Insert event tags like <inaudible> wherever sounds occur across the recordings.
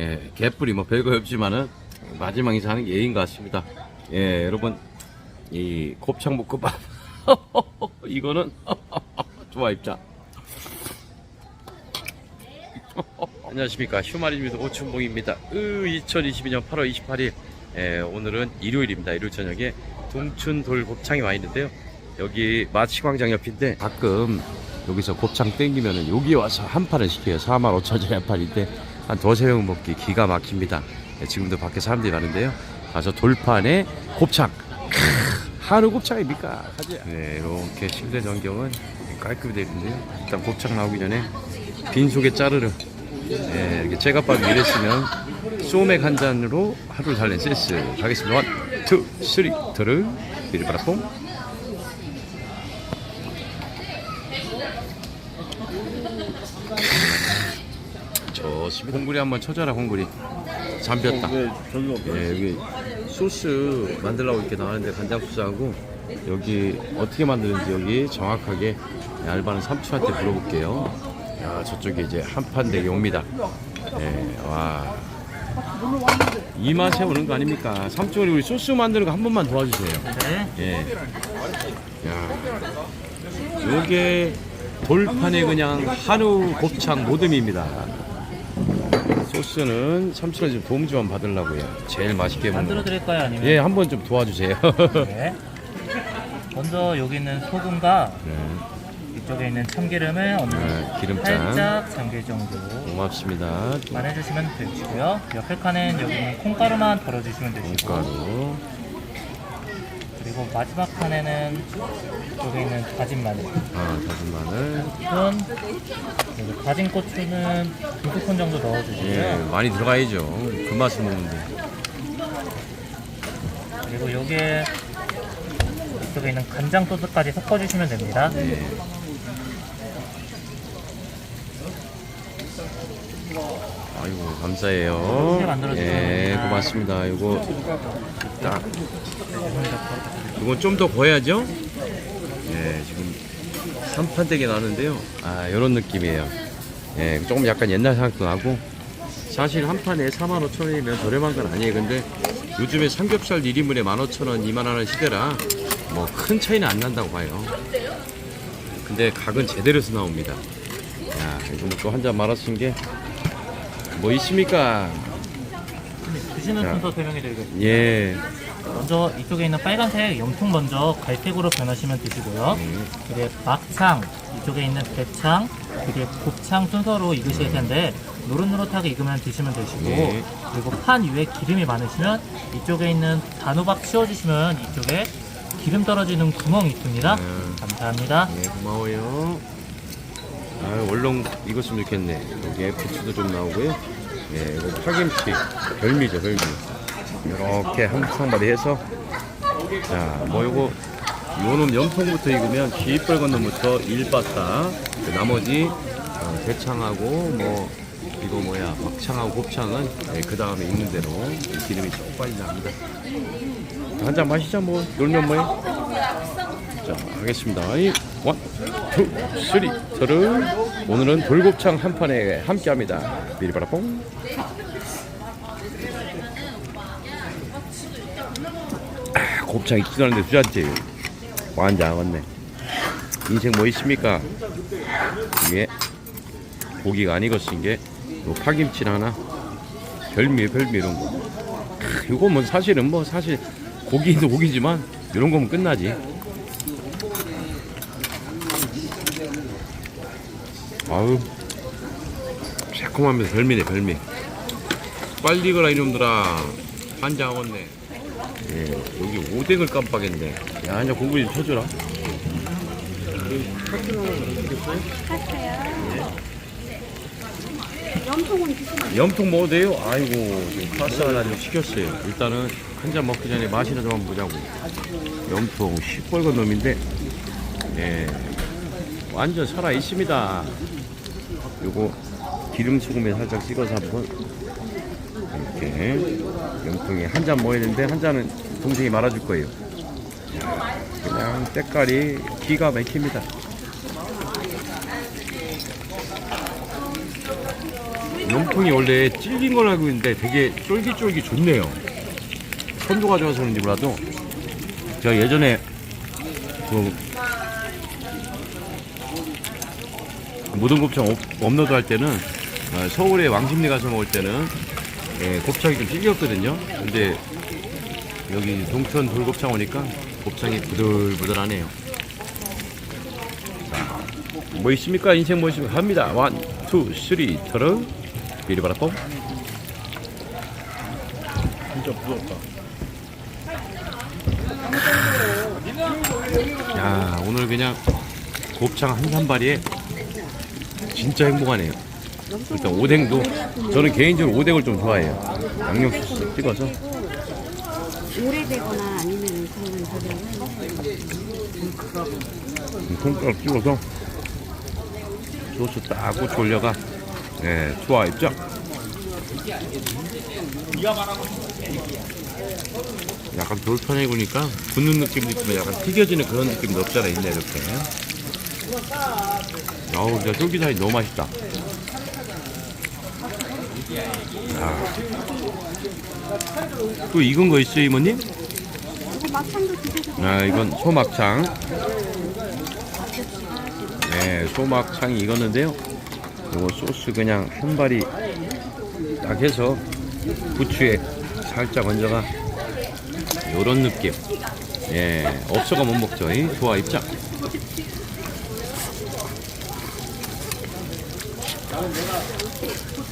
예, 개뿔이 뭐 별거 없지만은 마지막에 사는 게 예인 것 같습니다. 예, 여러분 이 곱창 볶음밥 <laughs> 이거는 <laughs> 좋아 입자. <laughs> 안녕하십니까 휴마리입니다 오춘봉입니다. 으, 2022년 8월 28일 예, 오늘은 일요일입니다. 일요일 저녁에 동춘 돌 곱창이 와 있는데요. 여기 마치광장 옆인데 가끔 여기서 곱창 땡기면은 여기 와서 한 판을 시켜요. 4만 5천 원짜리 한 판인데 한 두세 명 먹기 기가 막힙니다. 예, 지금도 밖에 사람들이 많은데요. 가서 돌판에 곱창. 크, 한우 곱창입니까? 네, 이렇게 실내 전경은 깔끔히 되어 있는데요. 일단 곱창 나오기 전에 빈속에 자르르. 네, 이렇게 제각밥 이랬으면 소맥 한 잔으로 하루를 달랜 센스 가겠습니다. 원, 투, 쓰리, 들을 비리바라뽕. 좋습니다. 홍구리 한번 쳐줘라 홍구리. 잠겼다. 왜 저기가 없어? 예, 여기 소스 만들라고 이렇게 나왔는데 간장 소스하고 여기 어떻게 만드는지 여기 정확하게 알바는 삼촌한테 물어볼게요. 야, 저쪽에 이제 한판 대기 옵니다. 예, 와. 이 맛에 오는 거 아닙니까? 삼촌이 우리 소스 만드는 거 한 번만 도와주세요. 네. 예. 야. 요게 돌판에 그냥 한우 곱창 모듬입니다. 소스는 삼촌이 좀 도움 좀 받으려고요. 제일 맛있게 만들어 거. 드릴까요? 아니면? 예, 한번 좀 도와주세요. 네. 먼저 여기 있는 소금과 네, 이쪽에 있는 참기름을 어느 네, 기름장 살짝 잠길 정도 고맙습니다. 만 해주시면 되시고요. 옆에 칸엔 여기 있는 콩가루만 덜어주시면 되시고 콩가루, 그리고 마지막 칸에는 여기 있는 다진 마늘 아, 다진 마늘. 그리고 다진 고추는 두 스푼 정도 예, 넣어주시고요. 많이 들어가야죠. 그 맛을 먹는데. 그리고 여기에 이쪽에 있는 간장 소스까지 섞어주시면 됩니다. 예. 아이고 감사해요. 만들어주세요. 예, 고맙습니다. 이거 딱. 이건 좀더 구워야죠. 예, 지금 삼판대게 나는데요. 아, 이런 느낌이에요. 예, 조금 약간 옛날 생각도 나고. 사실 한 판에 4만 5천 원이면 저렴한 건 아니에요. 근데 요즘에 삼겹살 1인분에 15,000원, 2만 원 하는 시대라 뭐 큰 차이는 안 난다고 봐요. 근데 각은 제대로서 나옵니다. 야, 이거 또한잔 말아쓴 게 뭐 있습니까? 드시는 자. 순서 설명해 드리겠습니다. 예. 먼저 이쪽에 있는 빨간색 염통 먼저 갈색으로 변하시면 되시고요. 음, 그리고 막창, 이쪽에 있는 대창, 그리고 곱창 순서로 익으실 텐데 노릇노릇하게 익으면 드시면 되시고 네. 그리고 판 위에 기름이 많으시면 이쪽에 있는 단호박 치워주시면 이쪽에 기름 떨어지는 구멍이 있습니다. 음. 감사합니다. 예, 고마워요. 아, 얼렁 익었으면 좋겠네. 여기에 부추도 좀 나오고요. 예, 이거 파김치, 별미죠, 별미. 이렇게 한상마리 해서, 자, 뭐 요거, 요놈 염통부터 익으면 기뻘건 놈부터 일바다, 그 나머지 어, 대창하고 뭐 이거 뭐야 막창하고 곱창은 예, 그 다음에 익는 대로 이 기름이 쭉 빨리 납니다. 한 잔 마시자 뭐 놀면 뭐해? 자, 하겠습니다. 이 원, 투, 쓰리, 서를 오늘은 돌곱창 한 판에 함께합니다. 비리바라뽕. 곱창 익지도 않는데 두 잔째. 완전 안왔네 인생 뭐 있습니까? 이게 고기가 안 익었은 게요 파김치 하나, 별미 별미 이런 거. 크, 이거 뭐 사실은 뭐 사실 고기도 고기지만 이런 거면 끝나지. 아우 새콤하면서 별미네 별미 빨리 익어라 이놈들아 왔네 예, 여기 오뎅을 깜빡했네. 야 이제 공부 좀 쳐주라. 염통은 드시면 염통 먹어도 돼요? 아이고 지금 파스 하나 좀 시켰어요. 일단은 한 잔 먹기 전에 맛이나 좀 한번 보자고. 염통 시뻘건 놈인데 예, 완전 살아 있습니다. 요거 기름 소금에 살짝 찍어서 한번 이렇게 염통에 한잔 되는데 한 잔은 동생이 말아줄 거예요 야, 그냥 때깔이 기가 막힙니다 염통이 원래 찔긴 걸 알고 있는데 되게 쫄깃쫄깃 좋네요. 선도가 좋아서 그런지 몰라도 제가 예전에 그 모든 곱창 업- 업로드 할 때는 어, 서울에 왕십리 가서 먹을 때는 예, 곱창이 좀 찔겼거든요. 근데 여기 동천 돌곱창 오니까 곱창이 부들부들하네요. 자, 뭐 있습니까? 인생 뭐 있습니까? 합니다. 원, 투, 쓰리, 터르. 비리바라 뽕. 진짜 무섭다. 야, 오늘 그냥 곱창 한 산발이에 진짜 행복하네요. 일단 오뎅도 저는 개인적으로 오뎅을 좀 좋아해요. 양념 소스 찍어서 오래되거나 아니면 그런 저는 손가락 찍어서 소스 딱 고추 올려가 네, 좋아 입장. 약간 돌판에 구니까 굳는 느낌도 있지만 약간 튀겨지는 그런 느낌도 없잖아 있네 이렇게. 어우 진짜 쫄깃하니 너무 맛있다. 아. 또 익은 거 있어요 이모님? 아 이건 소막창. 네 소막창이 익었는데요. 이거 소스 그냥 한 발이 딱 해서 부추에 살짝 얹어가 요런 느낌. 예 없어가 못 먹죠. 이 좋아 입장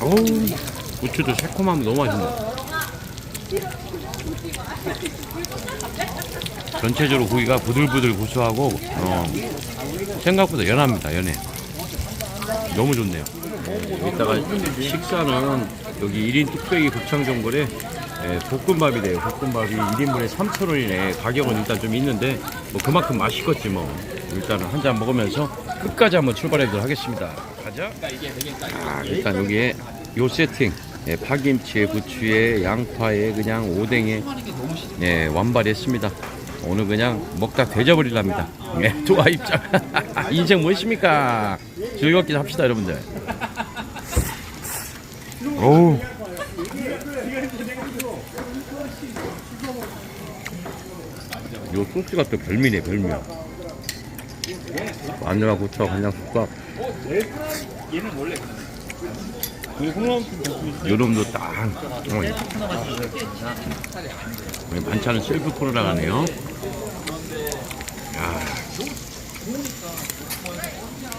어우 부추도 새콤하면 너무 맛있네. 전체적으로 고기가 부들부들 고소하고 어, 생각보다 연합니다 연해. 너무 좋네요. 이따가 식사는 여기 1인 뚝배기 곱창전골에 예, 볶음밥이래요 볶음밥이. 1인분에 3,000원이네. 가격은 일단 좀 있는데 뭐 그만큼 맛있겠지 뭐. 일단은 한 잔 먹으면서 끝까지 한번 출발해 보도록 하겠습니다. 가자. 아, 일단 여기에 요 세팅 예, 파김치에 부추에 양파에 그냥 오뎅에 예, 완발했습니다. 오늘 그냥 먹다 되져버리랍니다. 예, <laughs> 좋아 입장. <laughs> 인생 무엇입니까? 즐겁게 합시다 여러분들. 어우. 요 소스가 또 별미네 별미야. 마늘하고 고추하고 간장 국밥 요놈도 딱 어, 예. 반찬은 셀프 코너라 가네요. 야.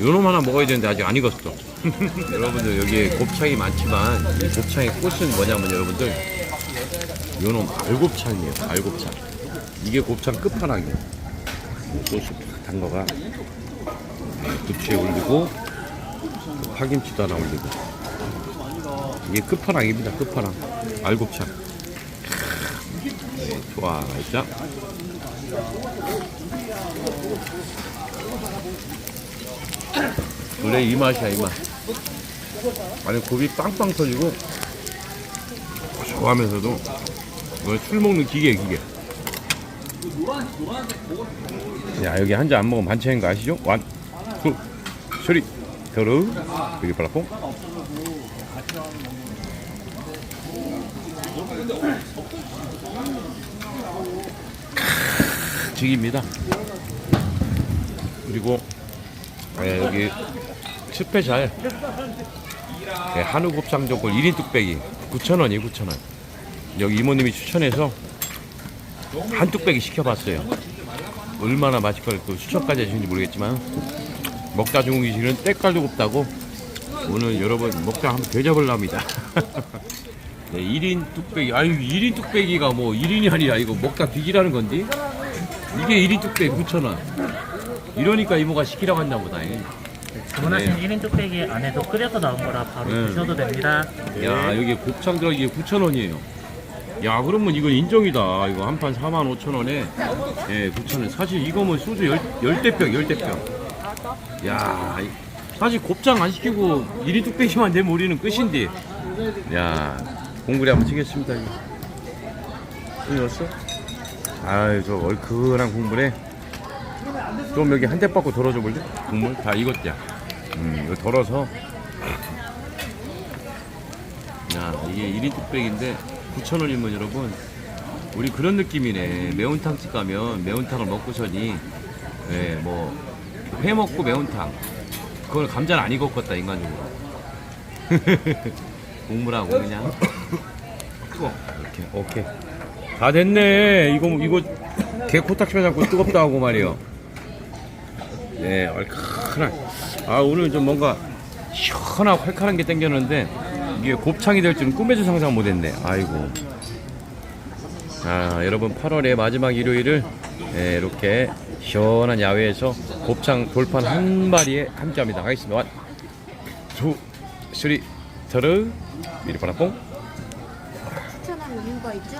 요놈 하나 먹어야 되는데 아직 안 익었어. <laughs> 여러분들 여기에 곱창이 많지만 이 곱창의 꽃은 뭐냐면 여러분들 요놈 알곱창이에요 알곱창. 이게 곱창 끝판왕이에요. 소스 탁 담가가. 부추에 올리고 파김치도 하나 올리고 이게 끝판왕입니다 끝판왕. 알곱창. 네, 좋아 자 그래 이 맛이야 이맛. 아니 곱이 빵빵 터지고 좋아하면서도 이거 술 먹는 기계 기계. 야 여기 한 잔 안 먹으면 반찬인 거 아시죠? 완, 투, 쓰리, 더러 여기 발라퐁 직입니다. 그리고 예, 여기 스페셜 예, 한우 곱창 전골 1인 뚝배기 9,000원이 9,000원. 여기 이모님이 추천해서 한 뚝배기 시켜봤어요. 얼마나 맛있걸 그 추천까지 해주는지 모르겠지만 먹다 기질은 때깔도 없다고 오늘 여러분 먹다 한번 되잡으려 합니다. <laughs> 네, 1인 뚝배기. 아유 1인 뚝배기가 뭐 1인이 아니라 이거 먹다 비기라는 건지 이게 1인 뚝배기 9,000원. 이러니까 이모가 시키라고 했나 보다 예. 주문하신 1인 뚝배기 안에서 끓여서 나온 거라 바로 네. 드셔도 됩니다. 야 여기 곱창 들어가기 9,000원이에요. 야 그러면 이건 인정이다. 이거 한 판 45,000원에. 예 9,000원. 사실 이거면 소주 열, 열대병 열대병. 야 이- 사실 곱창 안 시키고 1인 뚝배기만 내면 우리는 끝인데 야 공구리 한번 치겠습니다 이거. 끊었어? 아유 저 얼큰한 국물에 좀 여기 한 대 받고 덜어줘 볼래? 국물? 다 익었냐 음 이거 덜어서. 야 이게 1인 뚝배기인데 9,000원이면 여러분. 우리 그런 느낌이네. 매운탕집 가면 매운탕을 먹고서니 예, 뭐 회 먹고 매운탕. 그걸 감자를 안 익었겠다 인간적으로 <laughs> 국물하고 그냥. 이렇게. 오케이. 다 됐네. 이거 이거 개 코딱지만 잡고 뜨겁다 하고 말이요. 네 얼큰한. 아 오늘 좀 뭔가 시원하고 칼칼한 게 땡겼는데 이게 곱창이 될 줄은 꿈에도 상상 못했네. 아이고. 아 여러분 8월의 마지막 일요일을 예, 이렇게 시원한 야외에서 곱창 돌판 한 마리에 함께합니다. 가겠습니다. 원, 투, 쓰리, 터르 미리파라 뽕 추천하는 이유가 있죠?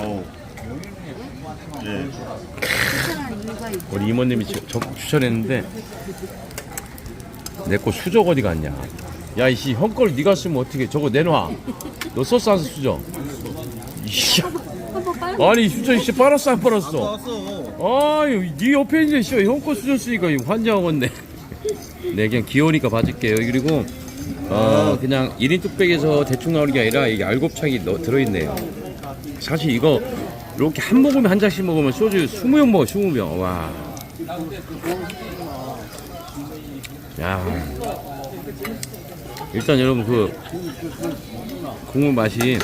어우. 예. 추천하는 이유가 있죠? 우리 이모님이 저, 저 추천했는데 내 거 수저 어디 갔냐 야 이씨 형 걸 네가 쓰면 어떻게 저거 내놔 너 소스 안 수저 빨리 아니 수저 이씨 빨았어 안 빨았어. 아유 네 옆에 이제 씨 형거 수저 쓰니까 환장하겠네 네 그냥 귀여우니까 봐줄게요 그리고 어 그냥 1인 뚝배기에서 대충 나오는 게 아니라 이게 알곱창이 넣- 들어있네요 사실 이거 이렇게 한 모금에 한 잔씩 먹으면 소주 20병 먹어 20병 와 야. 일단 여러분 그 국물 맛이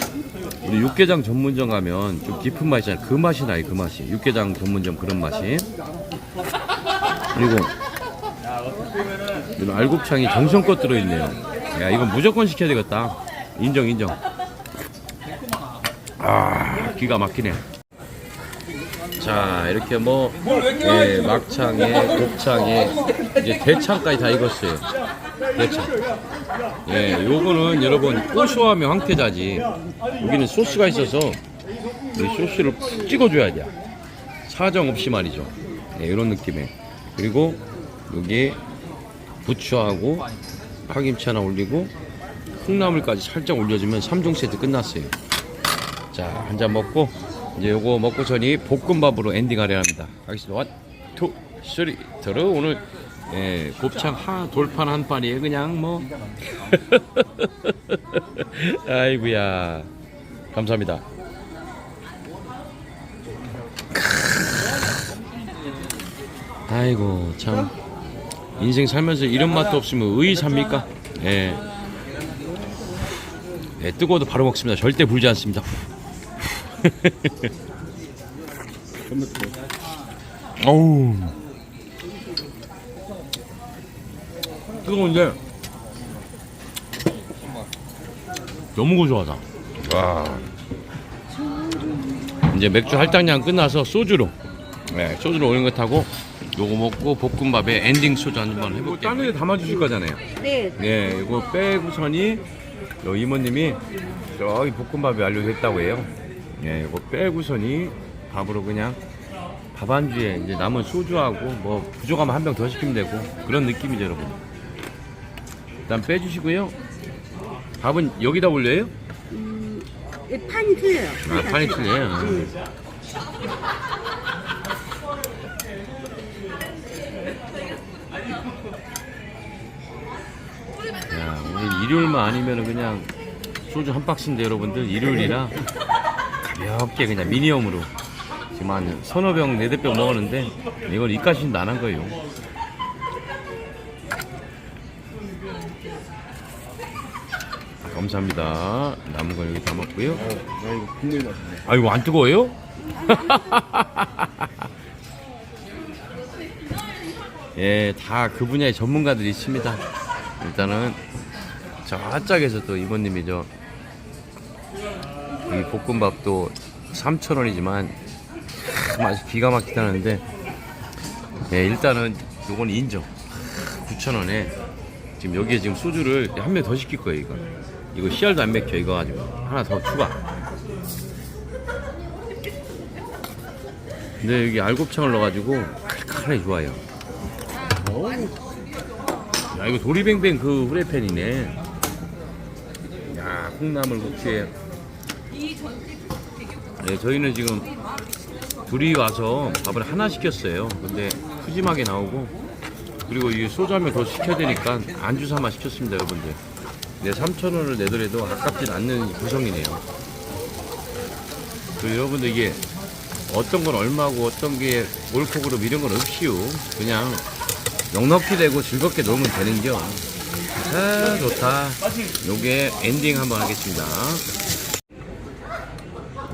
우리 육개장 전문점 가면 좀 깊은 맛이잖아요. 그 맛이 나요. 그 맛이. 육개장 전문점 그런 맛이. 그리고 이런 알곱창이 정성껏 들어있네요. 야 이건 무조건 시켜야 되겠다. 인정 인정. 아 기가 막히네. 자 이렇게 뭐 예, 막창에 곱창에 이제 대창까지 다 익었어요. 대창. 예, 요거는 여러분 고소하면 황태자지. 여기는 소스가 있어서 이 소스를 푹 찍어줘야 돼. 사정 없이 말이죠. 예, 이런 느낌에. 그리고 여기 부추하고 파김치 하나 올리고 콩나물까지 살짝 올려주면 3종 세트 끝났어요. 자, 한 잔 먹고 이제 요거 먹고 전이 볶음밥으로 엔딩하려 합니다. 가겠습니다. 원, 투, 쓰리. 들어 오늘 예, 곱창 하 돌판 한 판이에 그냥 뭐 <laughs> 아이고야 감사합니다. 아이고 참 인생 살면서 이런 맛도 없으면 의 삽니까? 예. 예, 뜨거워도 바로 먹습니다. 절대 불지 않습니다. <laughs> 어우 뜨거운데 너무 고소하다. 와. 이제 맥주 할당량 끝나서 소주로, 네, 소주로 오는 것 타고 요거 먹고 볶음밥에 엔딩 소주 한번 해볼게요. 다른 데 담아주실 거잖아요. 네 네, 이거 빼고선이 요 이모님이 저기 볶음밥이 완료됐다고 해요. 예, 이거 빼고선이 밥으로 그냥 밥 안주에 이제 남은 소주하고 뭐 부족하면 한 병 더 시키면 되고 그런 느낌이죠, 여러분. 일단 빼주시고요. 밥은 여기다 올려요? 이 판이 틀려요 아, 판이 틀려요. 응. 야, 오늘 일요일만 아니면 그냥 소주 한 박스인데 여러분들 일요일이라 가볍게 그냥 미니엄으로 지금 한 서너 병, 네댓 병 먹었는데 이걸 입가심도 안한 거예요. 감사합니다. 남은 건 여기 다 먹고요. 나 이거 국물 맛있네. 아 이거 안 뜨거워요? <laughs> 예, 다 그 분야의 전문가들이 있습니다. 일단은 저짝에서 또 이모님이 저 이 볶음밥도 3,000원이지만 맛이 기가 막히다는데 예, 일단은 요건 인정. 9,000원에 지금 여기에 지금 소주를 한 명 더 시킬 거예요, 이거. 이거 씨알도 안 맥혀, 이거 가지고. 하나 더 추가. 근데 여기 알곱창을 넣어가지고 칼칼하게 좋아요. 야 이거 도리뱅뱅 그 후레팬이네. 야 콩나물 국수에. 네 저희는 지금 둘이 와서 밥을 하나 시켰어요. 근데 푸짐하게 나오고 그리고 이 소주 한 명 더 시켜야 되니까 안주 삼아 시켰습니다 여러분들. 네, 3,000원을 내더라도 아깝진 않는 구성이네요. 그 여러분들 이게 어떤 건 얼마고 어떤 게 옳고 그름 이런 건 없이요. 그냥 넉넉히 되고 즐겁게 놀면 되는 겨. 아, 좋다. 요게 엔딩 한번 하겠습니다.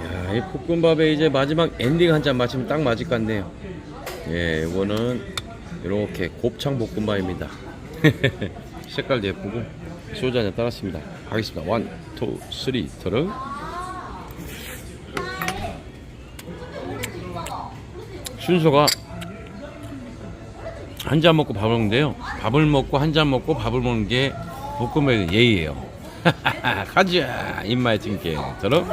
야, 이 볶음밥에 이제 마지막 엔딩 한 잔 마시면 딱 맞을 것 같네요. 예, 요거는 이렇게 곱창 볶음밥입니다. <laughs> 색깔도 예쁘고 소주 한잔 따랐습니다. 가겠습니다. 원, 투, 쓰리, 들어. 순서가 한 잔 먹고 밥을 먹는데요. 밥을 먹고 한 잔 먹고 밥을 먹는 게 볶음밥의 예의예요. <laughs> 가자 찡게 들어.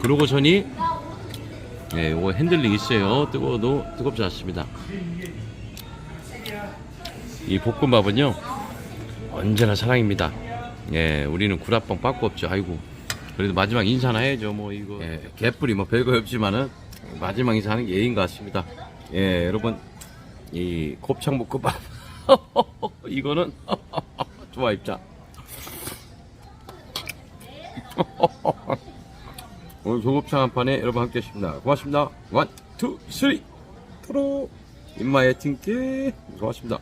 그러고서니 예, 요거 핸들링 있어요. 뜨거워도 뜨겁지 않습니다. 이 볶음밥은요 언제나 사랑입니다. 예, 우리는 구라뻥 빠꾸 없죠. 아이고 그래도 마지막 인사나 해야죠. 뭐 이거 예, 개뿔이 뭐 별거 없지만은 마지막 인사하는 게 예인 것 같습니다. 예, 여러분 이 곱창 볶음밥 <laughs> 이거는 <laughs> 좋아 입자. <laughs> 오늘 조곱창 한 판에 여러분 함께 했습니다. 고맙습니다. 원, 투, 쓰리. 프로. 입마에 팅게 고맙습니다.